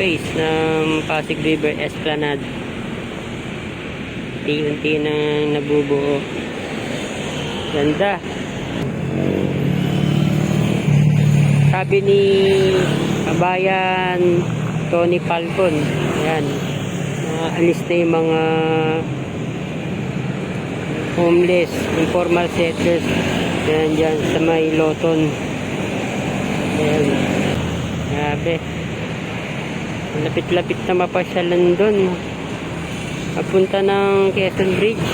space ng Pasig River Esplanade. Unti-unti na nabubuo. Ganda. Sabi ni Kabayan Tony Falcon, ayan, uh, alis na yung mga homeless, informal settlers, yan dyan sa may Loton. Ayan. Grabe. Lapit-lapit na mapasyalan doon. Papunta ng Quezon Bridge.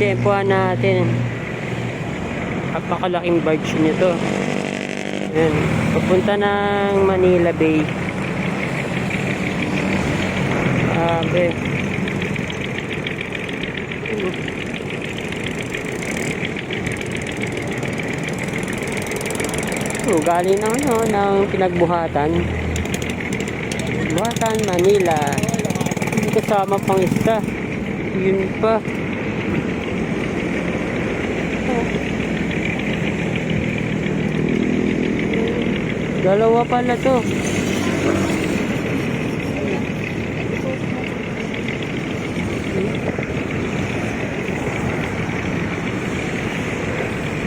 Tempohan natin. Napakalaking barge nito. Ayan. Papunta ng Manila Bay. Grabe. So, galing na ano, ng pinagbuhatan. Buhatan, Manila. Kasama pang isa. Yun pa. Dalawa pala to.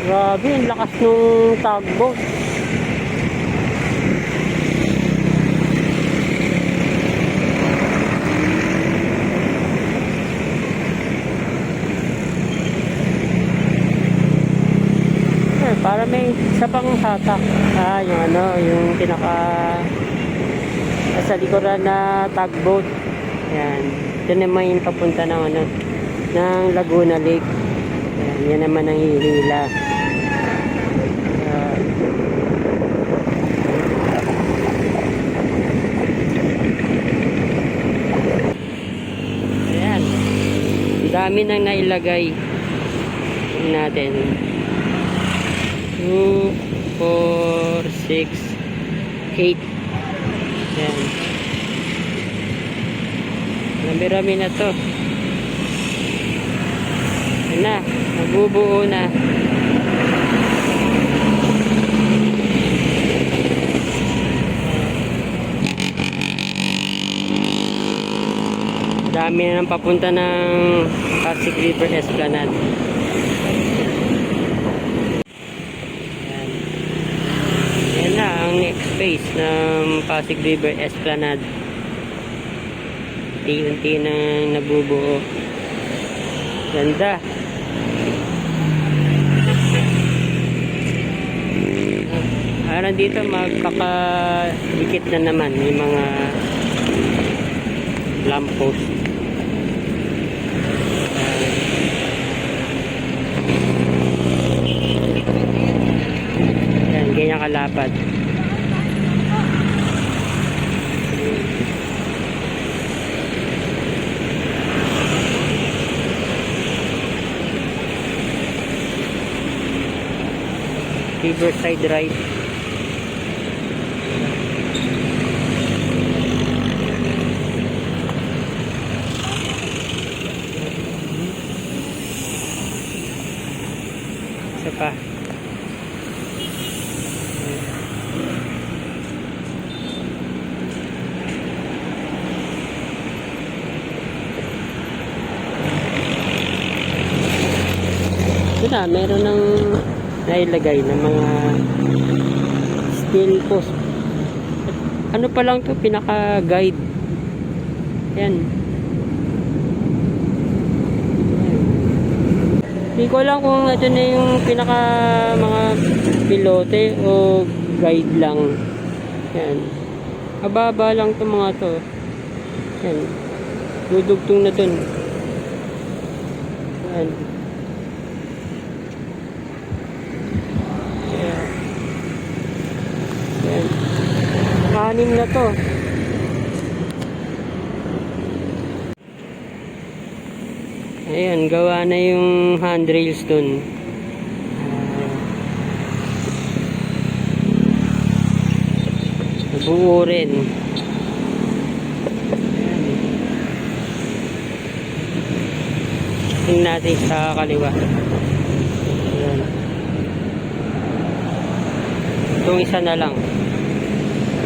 Grabe, ang lakas nung tugboat. Isa pang hatak. Ah, yung ano, yung pinaka sa likuran na tugboat. Yan. Ito naman yung papunta ng ano, ng Laguna Lake. Yan, yan naman ang hihila. Ah, Ayan. Dami nang nailagay natin. 2, 4, 6, 8. Ayan. Rami-rami na to. Ayan na. Nabubuo na. Dami na nang papunta ng Pasig River Esplanade. Ayan. Ayan na ang phase ng Pasig River Esplanade. Unti-unti na nabubuo. Ganda. Parang dito magkakadikit na naman yung mga lamppost. Yan, ganyan kalapad. Riverside Drive. Isa pa. Ito na, meron ng nailagay ng mga steel post. Ano pa lang to pinaka-guide. Yan. Hindi ko alam kung ito na yung pinaka mga pilote o guide lang. Yan. Mababa lang to mga to. Yan. Dudugtong na dun. Yan. Yan. Anim na to. Ayan, gawa na yung handrails dun. Ah. Buo rin. Tingnan natin sa kaliwa. Ayan. Itong isa na lang.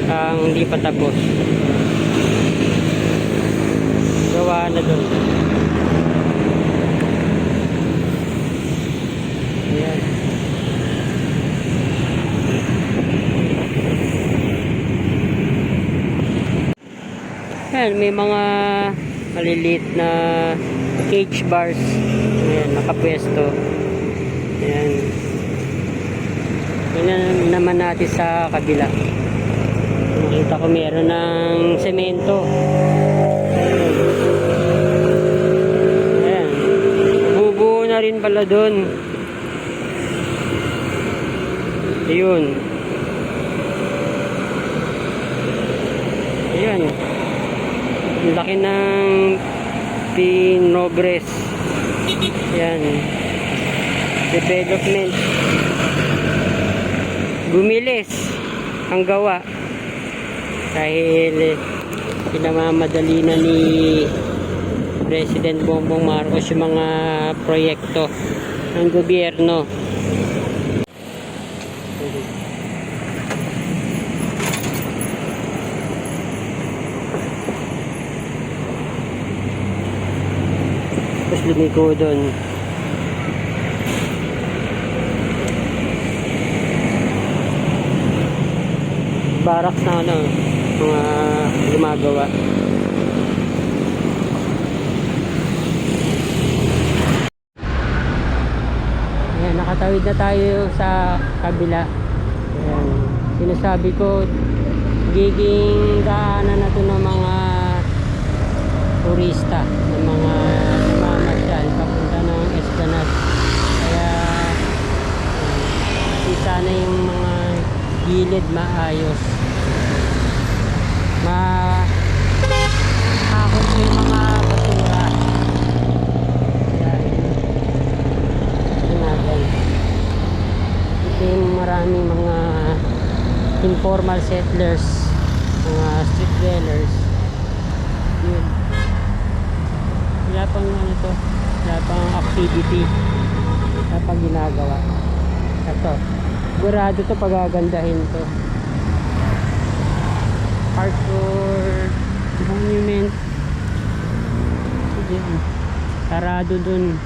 Ang hindi pa tapos. Gawa na doon. Ayan. Ayan, may mga maliliit na cage bars. Ayan, nakapwesto. Ayan. Tingnan naman natin sa kabila. Nakita ko meron ng semento. Ayan. Bubuo na rin pala doon. Ayun. Ayan. Ang laki ng Pinogres. Ayan. Development. Gumilis ang gawa. Dahil eh, pinamamadali na ni President Bongbong Marcos yung mga proyekto ng gobyerno. Tapos lumiko doon. Barracks na ano, mga gumagawa. Ayan, nakatawid na tayo sa kabila. Ayan, sinasabi ko, giging daanan na to ng mga turista, ng mga namamasyal papunta ng Esplanade. Kaya, uh, sana yung mga gilid maayos. Ma hakot ko yung mga basura. Natin. Yung maraming mga informal settlers, mga street dwellers. Yun. Wala pang ano to, wala pang activity. Wala pang ginagawa. Ito. Sigurado to pagagandahin to. Hardcore monument. Sige. Sarado dun.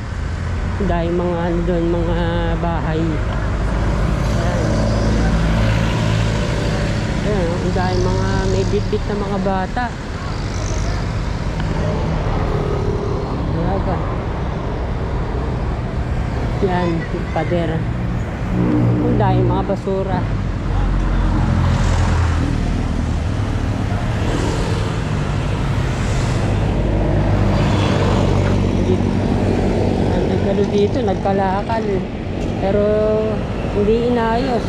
Dahil mga ano dun, mga bahay. Ayan. Ayan, dahil mga may bitbit na mga bata. Wala ba? Yan, pader. Dahil mga basura. Dito. Nagkalo dito, nagkalakal. Pero hindi inayos.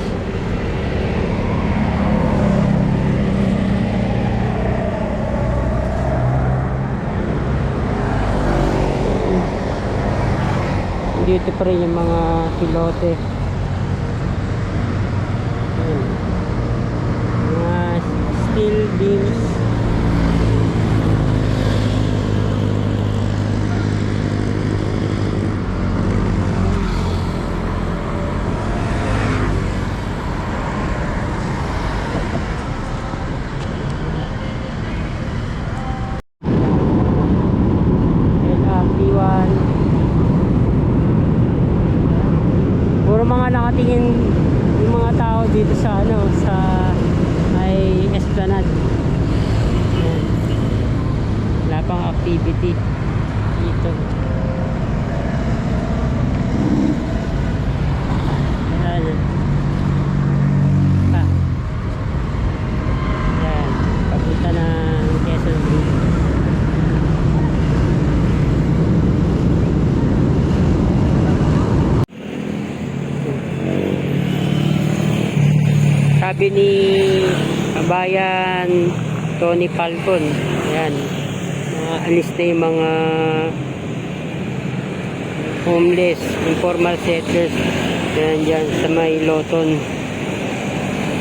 Dito pa rin yung mga pilote. Mga steel beams. Mga nakatingin yung mga tao dito sa ano sa ay Esplanade. Wala pang activity dito. Wala na. Ah. Ayan. Papunta ng Quezon Bridge. Sabi ni Kabayan Tony Falcon, ayan, mga alis na yung mga homeless, informal settlers, ayan dyan sa may Loton.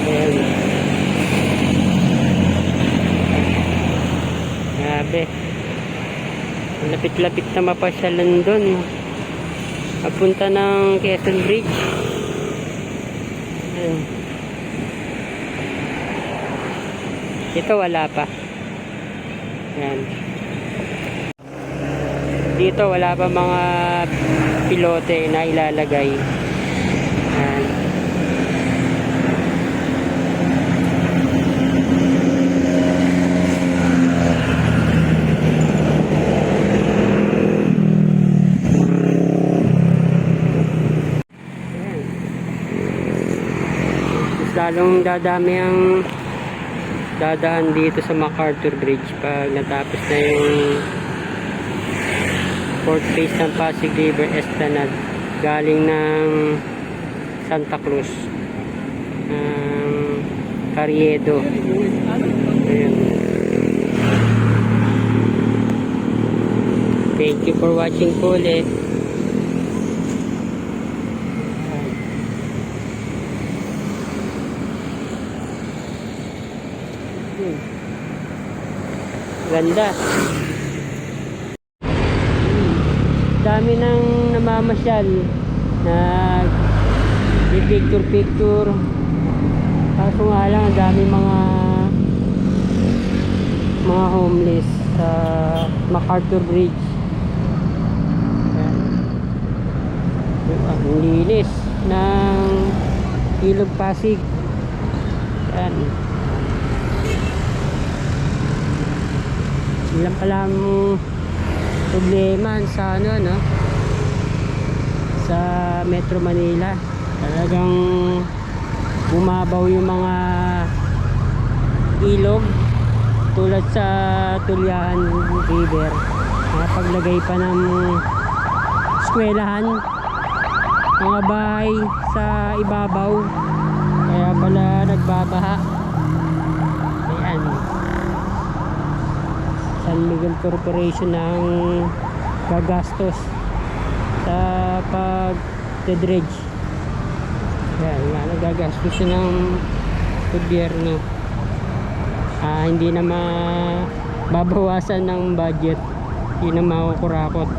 Ayan. Grabe. Lapit-lapit na mapasyalan doon. Papunta ng Quezon Bridge. Ayan. Ito wala pa. Yan. Dito wala pa mga pilote na ilalagay. Yan. Lalong dadami ang dadaan dito sa MacArthur Bridge pag natapos na yung fourth phase ng Pasig River Esplanade galing ng Santa Cruz ng Carriedo Ayan. thank you for watching po ulit Ganda. Hmm. Dami nang namamasyal. Nag picture picture. Kaso nga lang, ang dami mga mga homeless sa MacArthur Bridge. Ayan. Ang linis ng Ilog Pasig. Yan. Ilan pala ang problema sa ano, no? Sa Metro Manila. Talagang bumabaw yung mga ilog tulad sa Tulyahan River. Nakapaglagay pa ng eskwelahan mga bahay sa ibabaw kaya pala nagbabaha ayan San Miguel Corporation ang gagastos sa pag dredge yan nga nagagastos siya ng gobyerno. Ah, hindi na mababawasan ng budget. Hindi na makukurakot